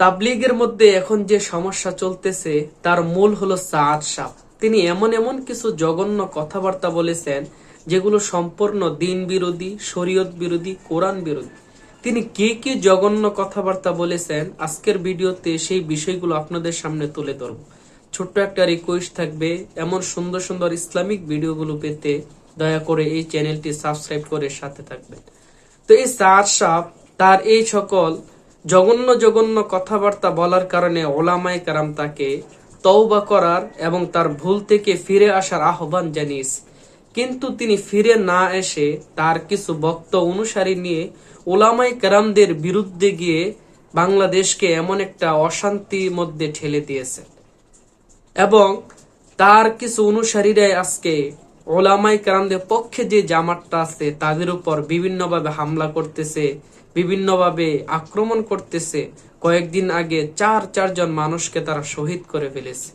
তাবলিগের মধ্যে এখন যে সমস্যা চলতেছে, তার মূল হলো সাদ সাপ তিনি এমন এমন কিছু জঘন্য কথাবার্তা বলেছেন, যেগুলো সম্পূর্ণ দিন বিরোধী, শরীয়ত বিরোধী, কোরআন বিরোধী। তিনি কে কি জঘন্য কথাবার্তা বলেছেন, আজকের ভিডিওতে সেই বিষয়গুলো আপনাদের সামনে তুলে ধরব। ছোট্ট একটা রিকোয়েস্ট থাকবে, এমন সুন্দর সুন্দর ইসলামিক ভিডিওগুলো পেতে দয়া করে এই চ্যানেলটি সাবস্ক্রাইব করে সাথে থাকবেন। তো এই সার সাপ তার এই সকল জঘন্য জঘন্য কথাবার্তা বলার কারণে ওলামাই কারাম তাকে তওবা করার এবং তার ভুল থেকে ফিরে আসার আহ্বান জানিয়েছে। কিন্তু তিনি ফিরে না এসে তার কিছু বক্ত অনুসারী নিয়ে ওলামাই কারামদের বিরুদ্ধে গিয়ে বাংলাদেশকে এমন একটা অশান্তির মধ্যে ঠেলে দিয়েছে। এবং তার কিছু অনুসারীরাই আজকে ওলামাই কারামদের পক্ষে যে জামাতটা আছে, তাদের উপর বিভিন্নভাবে হামলা করতেছে, বিভিন্নভাবে আক্রমণ করতেছে। কয়েকদিন আগে চার চারজন মানুষকে তারা শহীদ করে ফেলেছে।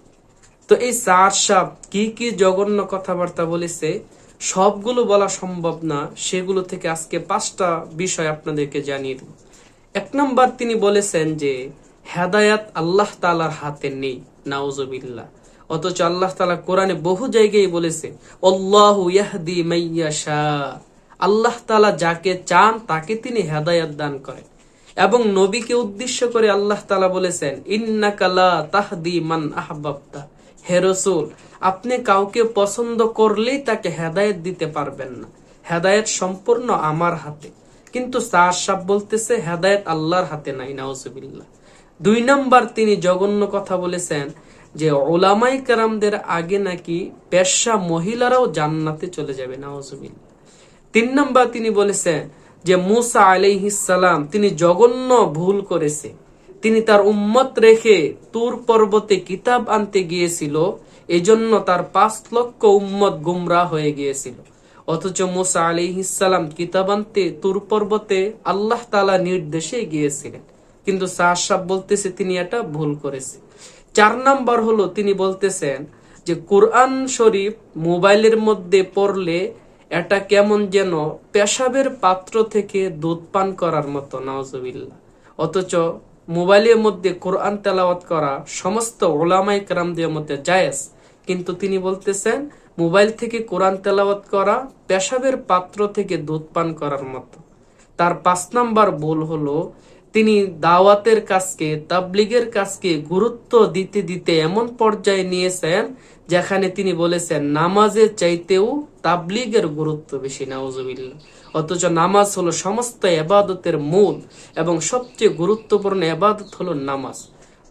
তো এই চার সাপ কি কি জঘন্য কথাবার্তা বলেছে, সবগুলো বলা সম্ভব না। সেগুলো থেকে আজকে পাঁচটা বিষয় আপনাদেরকে জানিয়ে দেব। এক নম্বর তিনি বলেছেন যে, হেদায়াত আল্লাহ তালার হাতে নেই, নাউজুবিল্লাহ। অথচ আল্লাহ তালা কোরআনে বহু জায়গায় বলেছে, আল্লাহ তালা যাকে চান, তাকে তিনি হেদায়াত দান করেন। এবং নবীকে উদ্দেশ্য করে আল্লাহ তালা বলেছেন ইন্নাকালা তাহদি মান আহবাবতা। হে রসুল, আপনি কাউকে পছন্দ করলেই তাকে হেদায়েত দিতে পারবেন না। হেদায়েত সম্পূর্ণ আমার হাতে। কিন্তু সার বলতেছে, হেদায়েত আল্লাহর হাতে নাই, নাউজুবিল্লাহ। দুই নাম্বার তিনি জঘন্য কথা বলেছেন যে ওলামাই কারামদের আগে নাকি পেশা মহিলারাও জান্নাতে চলে যাবে নাউজুবিল্লাহ তিন নম্বর তিনি বলেছেন যে মুসা আলাইহিসালাম তিনি জঘন্য ভুল করেছে। তিনি তার উম্মত রেখে তুর পর্বতে কিতাব আনতে গিয়েছিল, এজন্য তার পাঁচ লক্ষ উম্মত গুমরা হয়ে গিয়েছিল। অথচ মুসা আলিহিসাল্লাম কিতাব আনতে তুর পর্বতে আল্লাহ তালা নির্দেশে গিয়েছিলেন। কিন্তু সাহসাব বলতেছে, তিনি এটা ভুল করেছে। চার নাম্বার হলো, তিনি বলতেছেন যে, কোরআন শরীফ মোবাইলের মধ্যে পড়লে এটা কেমন যেন পেশাবের পাত্র থেকে দুধ পান করার মতো নওয়াজবিল্লা অথচ মোবাইলের মধ্যে কোরআন তেলাওয়াত করা সমস্ত ওলামাই কেরামদের মধ্যে জায়েজ। কিন্তু তিনি বলতেছেন, মোবাইল থেকে কোরআন তেলাওয়াত করা পেশাবের পাত্র থেকে দুধ পান করার মতো। তার পাঁচ নাম্বার ভুল হলো তিনি দাওয়াতের কাজকে, তাবলিগের কাজকে গুরুত্ব দিতে দিতে এমন পর্যায়ে নিয়েছেন যেখানে তিনি বলেছেন, নামাজের চাইতেও তাবলিগের গুরুত্ব বেশি, নাউজুবিল্লাহ। অথচ নামাজ হলো সমস্ত এবাদতের মূল এবং সবচেয়ে গুরুত্বপূর্ণ এবাদত হলো নামাজ।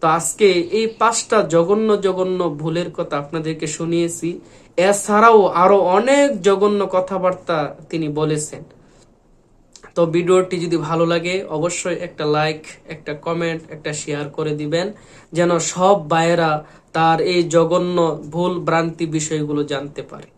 তো আজকে এই পাঁচটা জঘন্য জঘন্য ভুলের কথা আপনাদেরকে শুনিয়েছি। এছাড়াও আরও অনেক জঘন্য কথাবার্তা তিনি বলেছেন। তো ভিডিওটি যদি ভালো লাগে, অবশ্যই একটা লাইক একটা কমেন্ট একটা শেয়ার করে দিবেন, যেন সব বায়েরা তার এই জঘন্য ভুল ভ্রান্তি বিষয়গুলো জানতে পারে।